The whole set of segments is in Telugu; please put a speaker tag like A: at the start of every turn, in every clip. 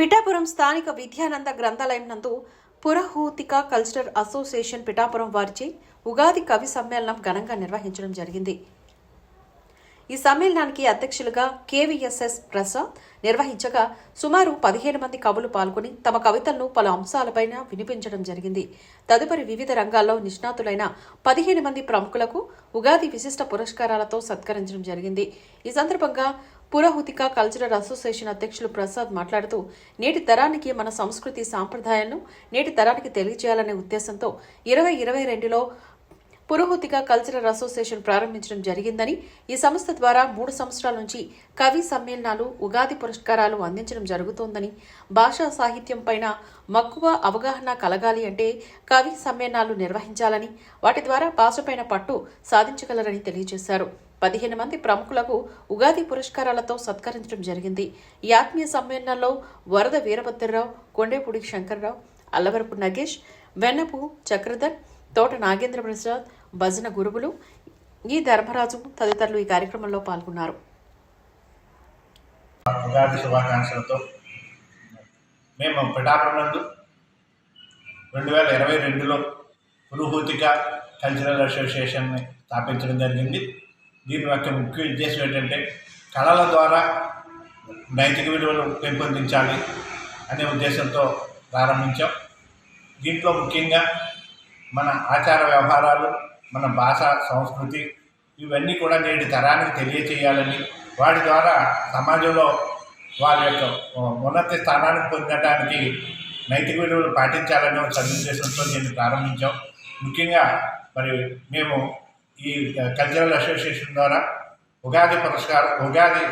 A: పిఠాపురం స్థానిక విద్యానంద గ్రంథాలయం నందు పురహూతిక కల్చరల్ అసోసియేషన్ పిఠాపురం వారిచే ఉగాది కవి సమ్మేళనం ఘనంగా నిర్వహించడం జరిగింది. ఈ సమ్మేళనానికి అధ్యక్షులుగా కేవీఎస్ఎస్ ప్రసాద్ నిర్వహించగా సుమారు పదిహేను మంది కవులు పాల్గొని తమ కవితలను పలు అంశాలపైన వినిపించడం జరిగింది. తదుపరి వివిధ రంగాల్లో నిష్ణాతులైన పదిహేను మంది ప్రముఖులకు ఉగాది విశిష్ట పురస్కారాలతో సత్కరించడం జరిగింది. ఈ సందర్భంగా పురహుతిక కల్చరల్ అసోసియేషన్ అధ్యక్షులు ప్రసాద్ మాట్లాడుతూ నేటి తరానికి మన సంస్కృతి సాంప్రదాయాలను నేటి తరానికి తెలియజేయాలనే ఉద్దేశంతో ఇరవై ఇరవై రెండులో పురోహుతిక కల్చరల్ అసోసియేషన్ ప్రారంభించడం జరిగిందని ఈ సంస్థ ద్వారా మూడు సంవత్సరాల నుంచి కవి సమ్మేళనాలు ఉగాది పురస్కారాలు అందించడం జరుగుతోందని భాషా సాహిత్యం పైన మక్కువ అవగాహన కలగాలి అంటే కవి సమ్మేళనాలు నిర్వహించాలని వాటి ద్వారా భాషపైన పట్టు సాధించగలరని తెలియజేశారు. పదిహేను మంది ప్రముఖులకు ఉగాది పురస్కారాలతో సత్కరించడం జరిగింది. ఈ ఆత్మీయ సమ్మేళనంలో వరద వీరభద్రరావు కొండేపూడి శంకర్రావు అల్లవరపు నగేష్ వెన్నపు చక్రధర్ తోట నాగేంద్ర ప్రసాద్ భజన గురువులు ఈ ధర్మరాజు తదితరులు ఈ కార్యక్రమంలో పాల్గొన్నారు.
B: ఉగాది శుభాకాంక్షలతో మేము పిఠాపురందు రెండు వేల ఇరవై రెండులో పురుహూతిక కల్చరల్ అసోసియేషన్ని స్థాపించడం జరిగింది. దీని యొక్క ముఖ్య ఉద్దేశం ఏంటంటే కళల ద్వారా నైతిక విలువలు పెంపొందించాలి అనే ఉద్దేశంతో ప్రారంభించాం. దీంట్లో ముఖ్యంగా మన ఆచార వ్యవహారాలు మన భాష సంస్కృతి ఇవన్నీ కూడా నేటి తరానికి తెలియచేయాలని వాటి ద్వారా సమాజంలో వారి యొక్క ఉన్నత స్థానానికి పొందడానికి నైతిక విలువలు పాటించాలనే ఒక సదుద్దేశంతో నేను ప్రారంభించాం. ముఖ్యంగా మరి మేము ఈ కల్చరల్ అసోసియేషన్ ద్వారా ఉగాది పురస్కారం ఉగాది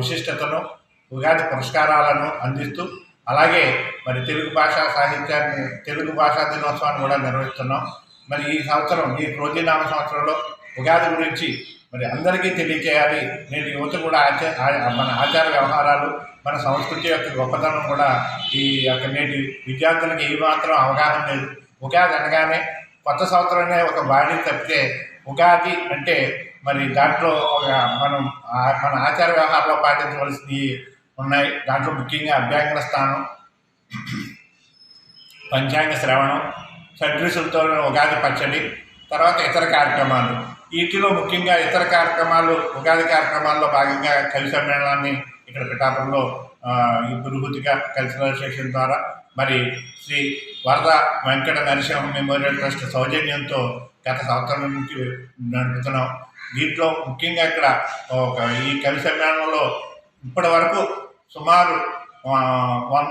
B: విశిష్టతను ఉగాది పురస్కారాలను అందిస్తూ అలాగే మరి తెలుగు భాషా సాహిత్యాన్ని తెలుగు భాషా దినోత్సవాన్ని కూడా నిర్వహిస్తున్నాం. మరి ఈ సంవత్సరం ఈ క్రోధీనామ సంవత్సరంలో ఉగాది గురించి మరి అందరికీ తెలియచేయాలి. నేటి యువత కూడా ఆచార మన ఆచార వ్యవహారాలు మన సంస్కృతి యొక్క గొప్పతనం కూడా ఈ యొక్క నేటి విద్యార్థులకి ఏమాత్రం అవగాహన లేదు. ఉగాది అనగానే కొత్త సంవత్సరమే ఒక బాడీ తప్పితే ఉగాది అంటే మరి దాంట్లో ఒక మనం మన ఆచార వ్యవహారంలో పాటించవలసినవి ఉన్నాయి. దాంట్లో ముఖ్యంగా అభ్యంగన స్థానం పంచాంగ శ్రవణం షడ్రుసులతో ఉగాది పచ్చడి తర్వాత ఇతర కార్యక్రమాలు. వీటిలో ముఖ్యంగా ఇతర కార్యక్రమాలు ఉగాది కార్యక్రమాల్లో భాగంగా కవి సమ్మేళనాన్ని ఇక్కడ పిఠాపురంలో ఈ పురుగుతిగా కల్చరల్ అసోసియేషన్ ద్వారా మరి శ్రీ వరద వెంకట నరసింహ మెమోరియల్ ట్రస్ట్ సౌజన్యంతో గత సంవత్సరం నుంచి నడుపుతున్నాం. దీంట్లో ముఖ్యంగా ఇక్కడ ఒక ఈ కవి సమ్మేళనంలో ఇప్పటి వరకు సుమారు వన్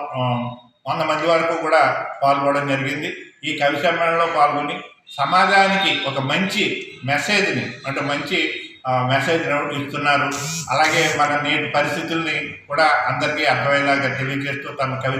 B: వంద మంది వరకు కూడా పాల్గొనడం జరిగింది. ఈ కవి సమ్మేళనలో పాల్గొని సమాజానికి ఒక మంచి మెసేజ్ని అంటే మంచి మెసేజ్ ఇస్తున్నారు. అలాగే మన నేటి పరిస్థితుల్ని కూడా అందరికీ అర్థమయ్యేలాగా తెలియజేస్తూ తమ కవి